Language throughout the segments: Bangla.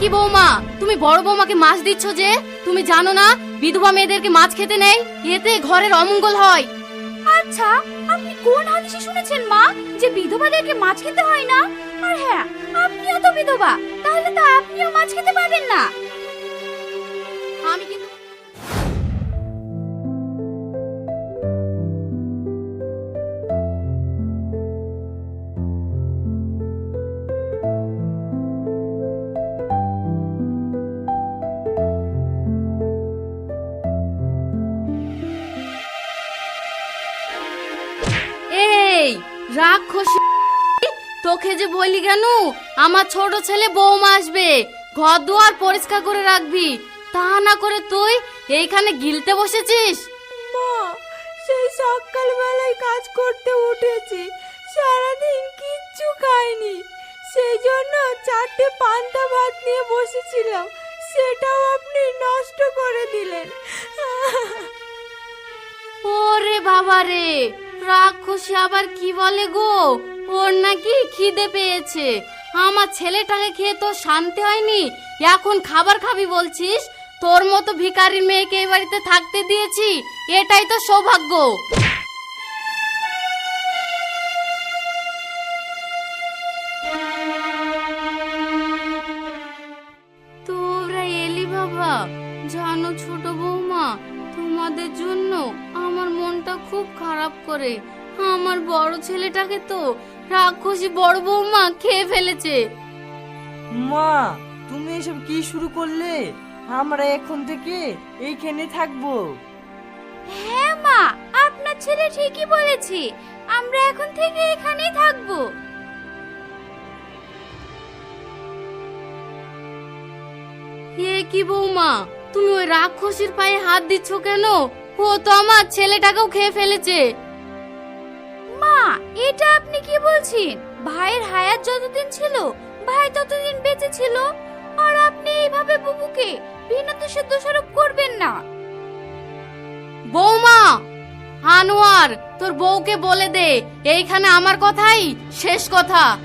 কি বৌমা? তুমি বড় বৌমাকে মাছ দিচ্ছ যে? তুমি জানো না বিধবা মেয়েদেরকে মাছ খেতে নেই? এতে ঘরের অমঙ্গল হয়। আচ্ছা আপনি কোন হাদিসে শুনেছেন মা যে বিধবাদেরকে মাছ খেতে হয় না? আর হ্যাঁ আপনিও তো বিধবা তাহলে তো আপনিও মাছ খেতে পারবেন না। আমি কিন্তু তোকে যে বলি কেন? আমার ছোট ছেলে বৌমা আসবে। ঘর দুয়ার পরিষ্কার করে রাখবি। তা না করে তুই এইখানে গিলতে বসেছিস? মা সেই সকালবেলায় কাজ করতে উঠেছি। সারাদিন কিচ্ছু খাইনি। সেই জন্য চারটে পান্তা ভাত নিয়ে বসেছিলাম। সেটাও আপনি নষ্ট করে দিলেন। ওরে বাবা রে রাক্ষসী আবার কি বলে গো? ওর নাকি খিদে পেয়েছে। আমার ছেলেটাকে খেয়ে তো শান্তি হয়নি? এখন খাবার খাবি বলছিস? তোর মতো ভিখারির মেয়েকে এই বাড়িতে থাকতে দিয়েছি, এটাই তো সৌভাগ্য। তোরা এলি বাবা, জানো ছোট বৌমা, তোমাদের জন্য আমার মনটা খুব খারাপ করে। আমার বড় ছেলেটাকে তো রাক্ষসী বড় বৌমা খেয়ে ফেলেছে। মা তুমি এসব কি শুরু করলে? আমরা এখন থেকে এইখানে থাকব। হ্যাঁ মা আপনার ছেলে ঠিকই বলেছে আমরা এখন থেকে এখানেই থাকব। এ কি বৌমা তুমি ওই রাক্ষসীর পায়ে হাত দিচ্ছ কেন? ও তো আমার ছেলেটাকেও খেয়ে ফেলেছে। এটা আপনি কি বলছেন? ভাইয়ের হায়াত যতদিন ছিল, ভাই ততদিন বেঁচে ছিল। আর আপনি এইভাবে বুবুকে বিনা দোষে দোষারোপ করবেন না। বৌমা! আনোয়ার, তোর বউকে বলে দে। এইখানে আমার কথাই শেষ কথা।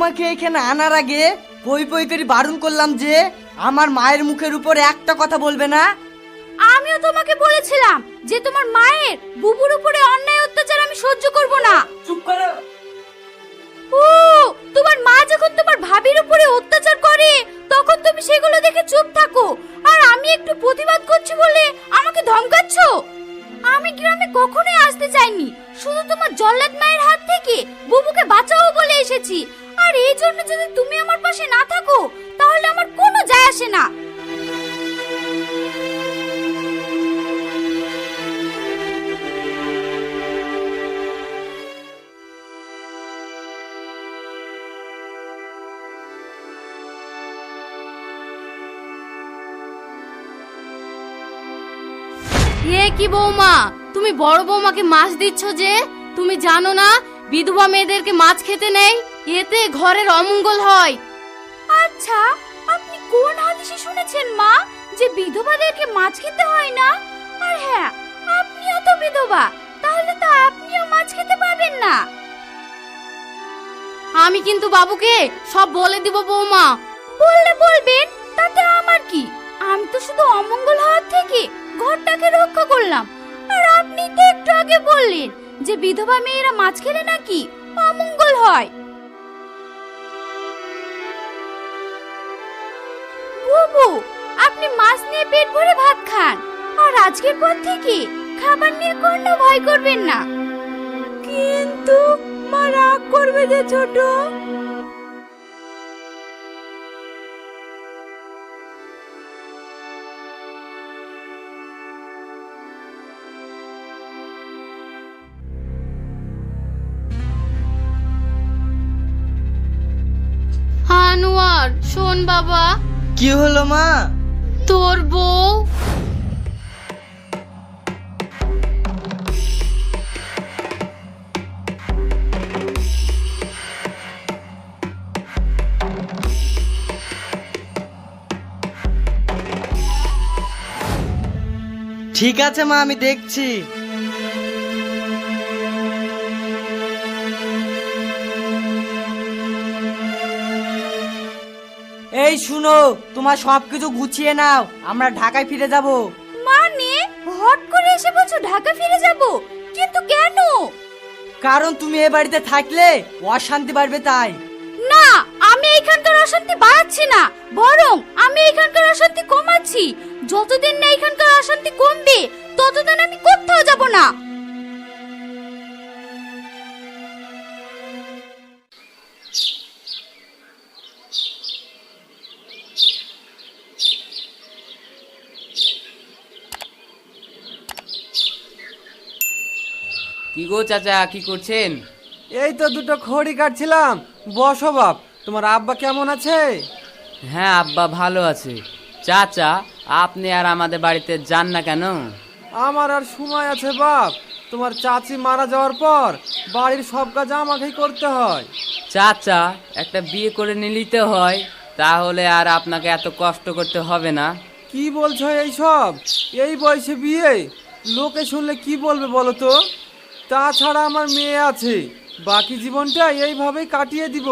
তোমাকে এখানে আনার আগে পই পই করে বারণ করলাম যে আমার মায়ের মুখের উপর একটা কথা বলবে না। আমিও তোমাকে বলেছিলাম যে তোমার মায়ের বুবুর উপরে অন্যায় অত্যাচার আমি সহ্য করব না। চুপ করো। ও তোমার মা যখন তোমার ভাবির উপরে অত্যাচার করে তখন তুমি সেগুলো দেখে চুপ থাকো। আর আমি একটু প্রতিবাদ করছি বলে আমাকে ধমকাচ্ছ? আমি গ্রামে কখনোই আসতে চাইনি। শুধু তোমার জল্লাদ মায়ের হাত থেকে বুবুকে বাঁচাও বলে এসেছি। আর এই জন্য যদি তুমি আমার পাশে না থাকো, তাহলে আমার কোনো যায় আসে না। কি বৌমা? তুমি বড় বৌমাকে মাছ দিচ্ছ যে? তুমি জানো না বিধবা মেয়েদেরকে মাছ খেতে নেই? এতে ঘরের অমঙ্গল হয়। আচ্ছা আপনি কোন হাদিসে শুনেছেন মা যে বিধবাদেরকে মাছ খেতে হয় না? আর হ্যাঁ আপনিও তো বিধবা তাহলে তো আপনিও মাছ খেতে পারবেন না। আমি কিন্তু বাবুকে সব বলে দিব বৌমা। বললে বলবেন তাতে আমার কি? আমি তো শুধু অমঙ্গল হওয়ার থেকে ঘরটাকে রক্ষা করলাম। আর আপনি তো একটু আগে বললেন যে বিধবা মেয়েরা মাছ খেলে নাকি অমঙ্গল হয়। বুবু, আপনি মাছ নিয়ে পেট ভরে ভাত খান। আর আজকের পর থেকে খাবার নিয়ে কোনো ভয় করবেন না। কিন্তু মা রাগ করবে যে ছোট। শোন বাবা। কি হলো মা? তোর বউ। ঠিক আছে মা আমি দেখছি। এই শুনো তোমার সবকিছু গুছিয়ে নাও আমরা ঢাকায় ফিরে যাব। মানে? হট করে এসে বলছো ঢাকা ফিরে যাব? কিন্তু কেন? কারণ তুমি এ বাড়িতে থাকলে অশান্তি বাড়বে তাই। না আমি এখানকার অশান্তি বাড়াচ্ছি না বরং আমি এখানকার অশান্তি কমাচ্ছি। যতদিন না এখানকার অশান্তি কমবে ততদিন আমি কোথাও যাব না। কি গো চাচা কি করছেন? এই তো দুটো খড়ি কাটছিলাম। বসো বাপ তোমার আব্বা কেমন আছে? হ্যাঁ আব্বা ভালো আছে। চাচা আপনি আর আমাদের বাড়িতে যান না কেন? আমার আর সময় আছে বাপ। তোমার চাচি মারা যাওয়ার পর বাড়ির সব কাজ আমাকেই করতে হয়। চাচা একটা বিয়ে করে নিলিতে হয়। তাহলে আর আপনাকে এত কষ্ট করতে হবে না। কি বলছো এই সব এই বয়সে বিয়ে? লোকে শুনলে কি বলবে বলো তো? তাছাড়া আমার মেয়ে আছে। বাকি জীবনটা এইভাবেই কাটিয়ে দিব।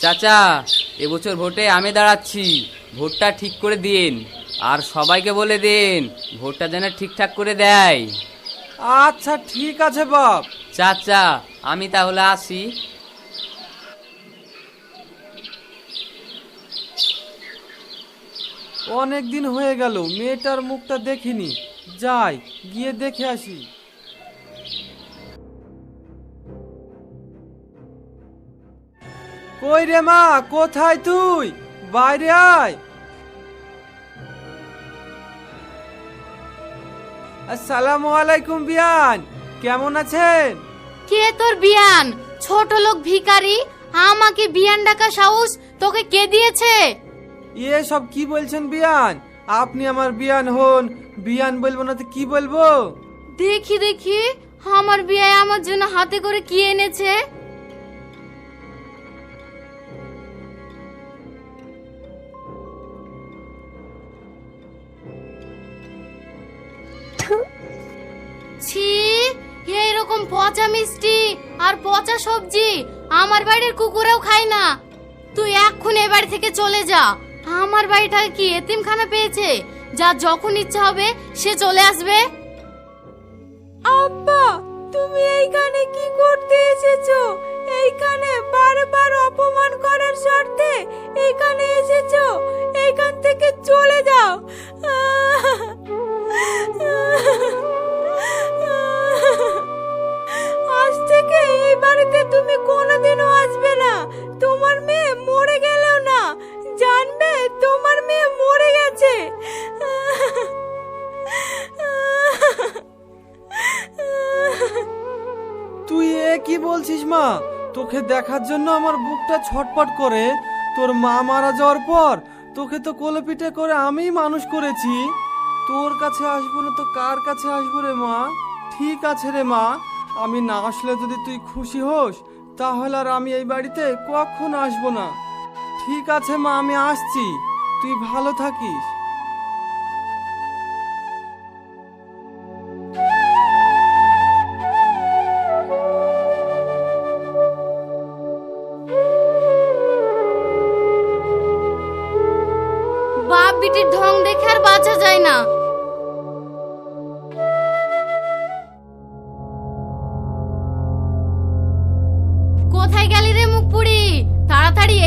চাচা এবছর ভোটে আমি দাঁড়াচ্ছি। ভোটটা ঠিক করে দিন। আর সবাইকে বলে দিন ভোটটা যেন ঠিকঠাক করে দেয়। আচ্ছা ঠিক আছে বাপ। চাচা আমি তাহলে আসি। অনেক দিন হয়ে গেল মেয়েটার মুখটা দেখিনি। যাই গিয়ে দেখে আসি। কই রে মা কোথায় তুই? বাইরে আয়। আসসালামু আলাইকুম বিয়ান কেমন আছেন? কে তোর বিয়ান? ছোট লোক ভিখারি আমাকে বিয়ান ডাকা সাহস তোকে কে দিয়েছে? এ সব কি বলছেন বিয়ান? আপনি আমার বিয়ান হন বিয়ান বলব না তো কি বলব? দেখি দেখি আমার বিয়ে আমার জন্য হাতে করে কি এনেছে? ছি এইরকম পচা মিষ্টি আর পচা সবজি আমার বাড়ির কুকুরেও খায় না। তুই এক্ষুনি এ বাড়ি থেকে চলে যা। আমার বাড়িটা কি এতিমখানা পেয়েছে? যা যখন ইচ্ছা হবে সে চলে আসবে। আব্বা, তুমি এইখানে কি করতে এসেছ? এইখানে বারবার অপমান করার স্বার্থে এইখানে এসেছ? এইখান থেকে চলে যাও। তোকে দেখার জন্য আমার বুকটা ছটপট করে। তোর মা মারা যাওয়ার পর তোকে তো কোলে পিঠে করে আমিই মানুষ করেছি। তোর কাছে আসব না তো কার কাছে আসব রে মা? ঠিক আছে রে মা, আমি না আসলে যদি তুই খুশি হোস, তাহলে আর আমি এই বাড়িতে কখন আসব না? ঠিক আছে মা, আমি আসছি। তুই ভালো থাকিস।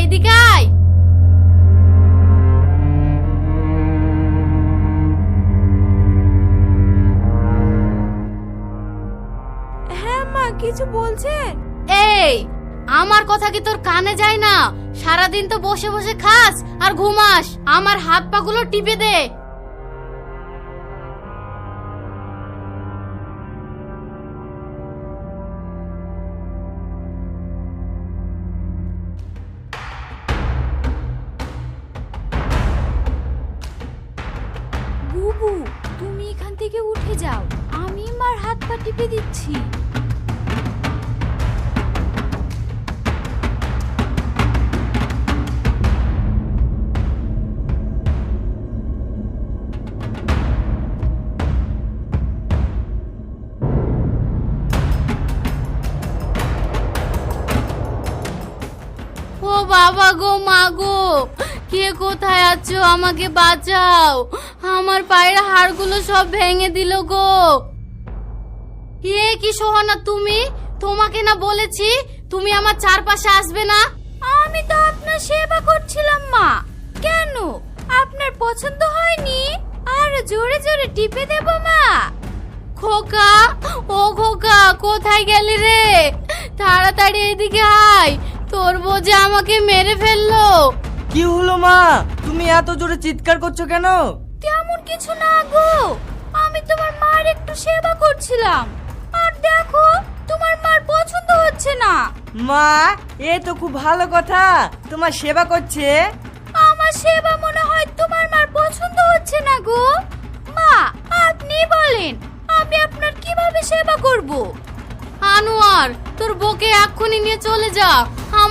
এইদিকে আয়। হ্যাঁ মা কিছু বলছেন এই আমার কথা কি তোর কানে যায় না? সারাদিন তো বসে বসে খাস আর ঘুমাস। আমার হাত পাগুলো টিপে দে। বাবা গো মা গো। কে কোথায় আছো? আমাকে বাঁচাও। আমার পায়ের হাড়গুলো সব ভেঙে দিল গো। এ কি সোহানা তুমি? তোমাকে না বলেছি তুমি আমার চারপাশে আসবে না? আমি তো আপনার সেবা করছিলাম মা। কেন? আপনার পছন্দ হয়নি? আর জোরে জোরে টিপে দেব মা। খোকা ও খোকা কোথায় গেলি রে? তাড়াতাড়ি এদিকে আয়। তোর বোঝে আমাকে মেরে ফেলল। কি হলো মা? তুমি এত জোরে চিৎকার করছ কেন? তেমন কিছু না গো। আমি তোমার মার একটু সেবা করছিলাম। আর দেখো তোমার মার পছন্দ হচ্ছে না। মা এ তো খুব ভালো কথা। তোমার সেবা করছে? আমার সেবা মনে হয় তোমার মার পছন্দ হচ্ছে না গো। মা আপনি বলেন আমি আপনার কীভাবে সেবা করব? আনোয়ার তোর বকে এক্ষুনি নিয়ে চলে যা।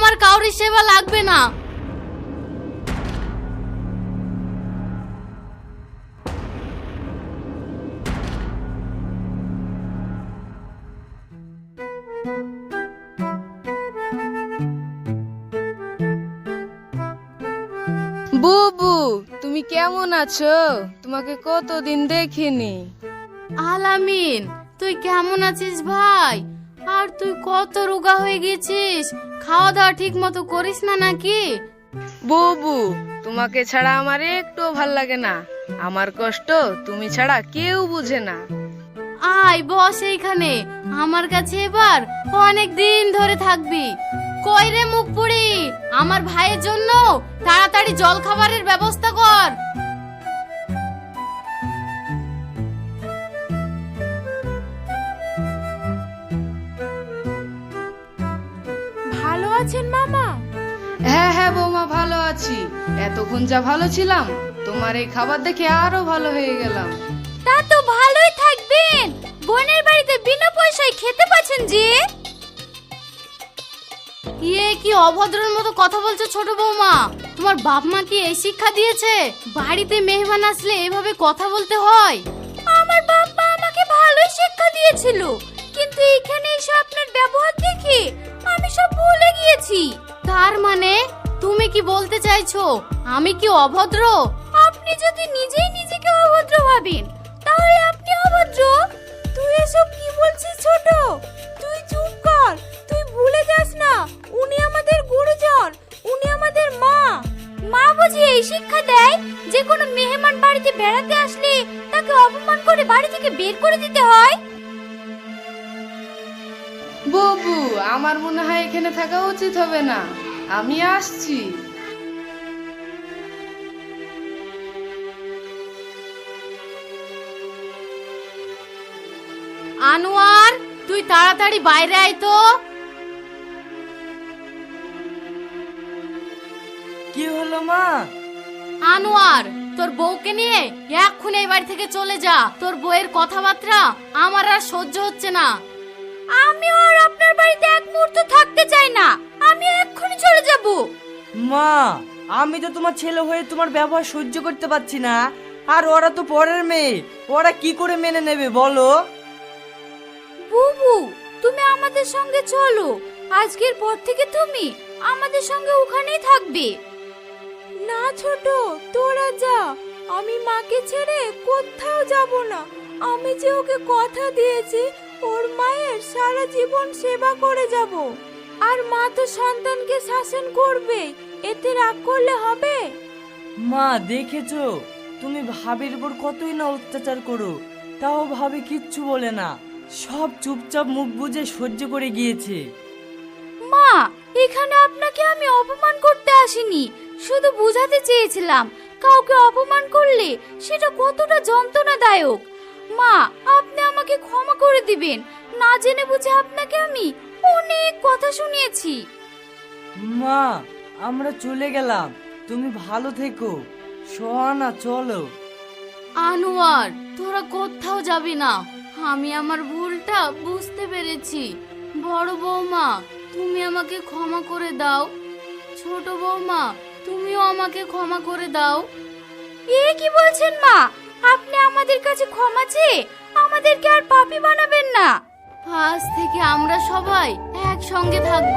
আমার কাউরি সেবা লাগবে না। বুবু তুমি কেমন আছো? তোমাকে কতদিন দেখিনি। আলামিন তুই কেমন আছিস ভাই? আর তুই কত রোগা হয়ে গেছিস? খাওয়া দাওয়া ঠিক মতো করিস না নাকি? বুবু তোমাকে ছাড়া আমার একটু ভালো লাগে না। আমার কষ্ট তুমি ছাড়া কেউ বুঝে না। আয় বস এইখানে। আমার কাছে এবার অনেক দিন ধরে থাকবি। কই রে মুখ পুড়ি আমার ভাইয়ের জন্য তাড়াতাড়ি জল খাবারের ব্যবস্থা কর। আছেন মামা? হ্যাঁ হ্যাঁ বৌমা ভালো আছি। এতক্ষণ যা ভালো ছিলাম তোমার এই খাবার দেখে আরও ভালো হয়ে গেলাম। তা তো ভালোই থাকবেন। বোনের বাড়িতে বিনা পয়সায় খেতে পাচ্ছেন যে? ইয়ে কি অভদ্রের মতো কথা বলছো ছোট বৌমা? তোমার বাপ মা কি এই শিক্ষা দিয়েছে? বাড়িতে মেহমান আসলে এভাবে কথা বলতে হয়? আমার বাবা আমাকে ভালোই শিক্ষা দিয়েছিল। কিন্তু এখানে এসে আপনার ব্যবহার দেখে আমি সব ভুলে গিয়েছি। তার মানে তুমি কি বলতে চাইছো, আমি কি অভদ্র? আপনি যদি নিজেই নিজেকে অভদ্র ভাবেন, তাহলে আপনি অভদ্র? তুই এসব কি বলছিস ছোট? তুই চুপ কর, তুই ভুলে যাস না, উনি আমাদের গুরুজন, উনি আমাদের মা। মা বুঝি এই শিক্ষা দেয় যে কোনো মেহমান বাড়িতে বেড়াতে আসলে তাকে অপমান করে বাড়ি থেকে বের করে দিতে হয়? বুবু আমার মনে হয় এখানে থাকা উচিত হবে না। আমি আসছি। আনোয়ার তুই তাড়াতাড়ি বাইরে আয় তো। কি হলো মা? আনোয়ার তোর বউকে নিয়ে এক্ষুনি এই বাড়ি থেকে চলে যা। তোর বউয়ের কথাবার্তা আমার আর সহ্য হচ্ছে না। আমি আর আপনার বাড়িতে এক মুহূর্ত থাকতে চাই না। আমি এক্ষুনি চলে যাব। মা আমি তো তোমার ছেলে হয়ে তোমার ব্যবহার সহ্য করতে পারছি না। আর ওরা তো পরের মেয়ে। ওরা কি করে মেনে নেবে বলো? বুবু তুমি আমাদের সঙ্গে চলো। আজকের পর থেকে তুমি আমাদের সঙ্গে ওখানেই থাকবে। না ছোট তোরা যা। আমি মাকে ছেড়ে কোথাও যাব না। আমি যে ওকে কথা দিয়েছি ওর মায়ের সারা জীবন সেবা করে যাব। আর মা তো সন্তানকে শাসন করবে এতে রাগ করলে হবে? মা দেখেছ? তুমি ভাবির উপর কতই না অত্যাচার করো তাও ভাবি কিচ্ছু বলে না। সব চুপচাপ মুখ বুজে সহ্য করে গিয়েছে। মা এখানে আপনাকে আমি অপমান করতে আসিনি শুধু বুঝাতে চেয়েছিলাম কাউকে অপমান করলে সেটা কতটা যন্ত্রণাদায়ক। মা আপনি আমাকে ক্ষমা করে দিবেন। না জেনে বুঝে আপনাকে আমি অনেক কথা শুনিয়েছি। মা আমরা চলে গেলাম। তুমি ভালো থেকো। সোহানা চলো। আনোয়ার তোরা কোথাও যাবি না। আমি আমার ভুলটা বুঝতে পেরেছি। বড় বৌমা তুমি আমাকে ক্ষমা করে দাও। ছোট বৌমা তুমিও আমাকে ক্ষমা করে দাও। এ কি বলছেন মা? আপনি আমাদের কাছে ক্ষমা চেয়ে আমাদেরকে আর পাপি বানাবেন না। আজ থেকে আমরা সবাই একসঙ্গে থাকব।